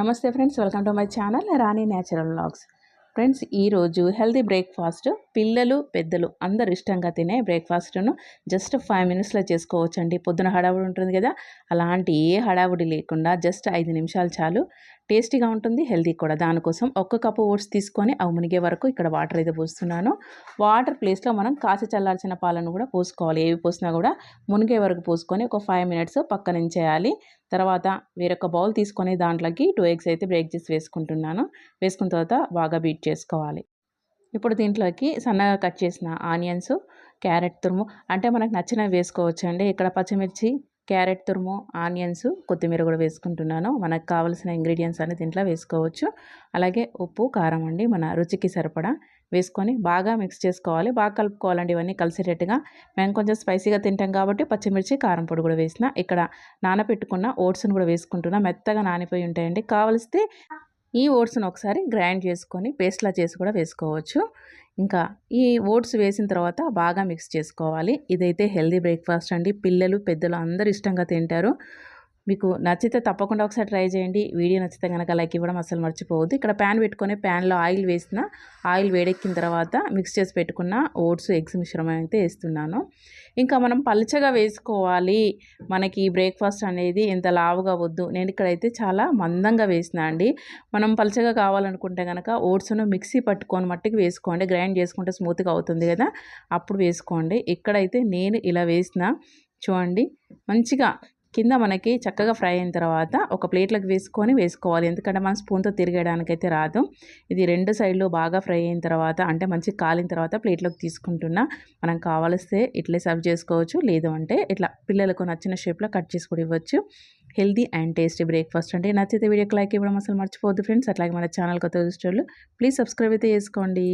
నమస్తే friends welcome to my channel Rani natural vlogs. Friends ఈరోజు healthy breakfast పిల్లలు పెద్దలు అందరు ఇష్టంగా తినే బ్రేక్ఫాస్ట్ను జస్ట్ ఫైవ్ మినిట్స్లో చేసుకోవచ్చండి. పొద్దున హడావుడి ఉంటుంది కదా అలాంటి ఏ హడావుడి లేకుండా జస్ట్ ఐదు నిమిషాలు చాలు. టేస్టీగా ఉంటుంది హెల్దీ కూడా. దానికోసం ఒక్క కప్పు ఓట్స్ తీసుకొని అవి మునిగే వరకు ఇక్కడ వాటర్ అయితే పోస్తున్నాను. వాటర్ ప్లేస్లో మనం కాసి చల్లాల్సిన పాలను కూడా పోసుకోవాలి. ఏవి పోసినా కూడా మునిగే వరకు పోసుకొని ఒక ఫైవ్ మినిట్స్ పక్కన చేయాలి తర్వాత వేరొక బౌల్ తీసుకొని దాంట్లోకి టూ ఎగ్స్ అయితే బ్రేక్ చేసి వేసుకుంటున్నాను. వేసుకున్న తర్వాత బాగా బీట్ చేసుకోవాలి. ఇప్పుడు దీంట్లోకి సన్నగా కట్ చేసిన ఆనియన్స్ క్యారెట్ తురుము అంటే మనకు నచ్చినవి వేసుకోవచ్చు అండి. ఇక్కడ పచ్చిమిర్చి క్యారెట్ తురుము ఆనియన్స్ కొత్తిమీర కూడా వేసుకుంటున్నాను. మనకు కావాల్సిన ఇంగ్రీడియంట్స్ అన్ని దీంట్లో వేసుకోవచ్చు. అలాగే ఉప్పు కారం అండి మన రుచికి సరిపడా వేసుకొని బాగా మిక్స్ చేసుకోవాలి. బాగా కలుపుకోవాలండి ఇవన్నీ కలిసేటట్టుగా. మేము కొంచెం స్పైసీగా తింటాం కాబట్టి పచ్చిమిర్చి కారం పొడి కూడా వేసిన. ఇక్కడ నానబెట్టుకున్న ఓట్స్ని కూడా వేసుకుంటున్నా. మెత్తగా నానిపోయి ఉంటాయండి. కావలిస్తే ఈ ఓట్స్ని ఒకసారి గ్రైండ్ చేసుకొని పేస్ట్లా చేసి కూడా వేసుకోవచ్చు. ఇంకా ఈ ఓట్స్ వేసిన తర్వాత బాగా మిక్స్ చేసుకోవాలి. ఇదైతే హెల్దీ బ్రేక్ఫాస్ట్ అండి. పిల్లలు పెద్దలు అందరూ ఇష్టంగా తింటారు. మీకు నచ్చితే తప్పకుండా ఒకసారి ట్రై చేయండి. వీడియో నచ్చితే కనుక లైక్ ఇవ్వడం అసలు మర్చిపోవద్దు. ఇక్కడ ప్యాన్ పెట్టుకొని ప్యాన్లో ఆయిల్ వేసిన ఆయిల్ వేడెక్కిన తర్వాత మిక్స్ చేసి పెట్టుకున్న ఓట్స్ ఎగ్స్ మిశ్రమం అయితే వేస్తున్నాను. ఇంకా మనం పలుచగా వేసుకోవాలి. మనకి బ్రేక్ఫాస్ట్ అనేది ఎంత లావుగా వద్దు. నేను ఇక్కడైతే చాలా మందంగా వేసిన అండి. మనం పలుచగా కావాలనుకుంటే కనుక ఓట్స్ను మిక్సీ పట్టుకొని మట్టికి వేసుకోండి. గ్రైండ్ చేసుకుంటే స్మూత్గా అవుతుంది కదా. అప్పుడు వేసుకోండి. ఇక్కడైతే నేను ఇలా వేసిన చూడండి మంచిగా కింద మనకి చక్కగా ఫ్రై అయిన తర్వాత ఒక ప్లేట్లకు వేసుకొని వేసుకోవాలి. ఎందుకంటే మనం స్పూన్తో తిరిగేయడానికైతే రాదు. ఇది రెండు సైడ్లు బాగా ఫ్రై అయిన తర్వాత అంటే మంచి కాలిన తర్వాత ప్లేట్లోకి తీసుకుంటున్నా. మనం కావలిస్తే ఇట్లే సర్వ్ చేసుకోవచ్చు. లేదు అంటే ఇట్లా పిల్లలకు నచ్చిన షేప్లో కట్ చేసి కూడా ఇవ్వచ్చు. హెల్దీ అండ్ టేస్టీ బ్రేక్ఫాస్ట్ అంటే నచ్చితే వీడియోకి లైక్ ఇవ్వడం అసలు మర్చిపోవద్దు ఫ్రెండ్స్. అట్లాగే మన ఛానల్ కొత్త చూసేవాళ్ళు ప్లీజ్ సబ్స్క్రైబ్ అయితే చేసుకోండి.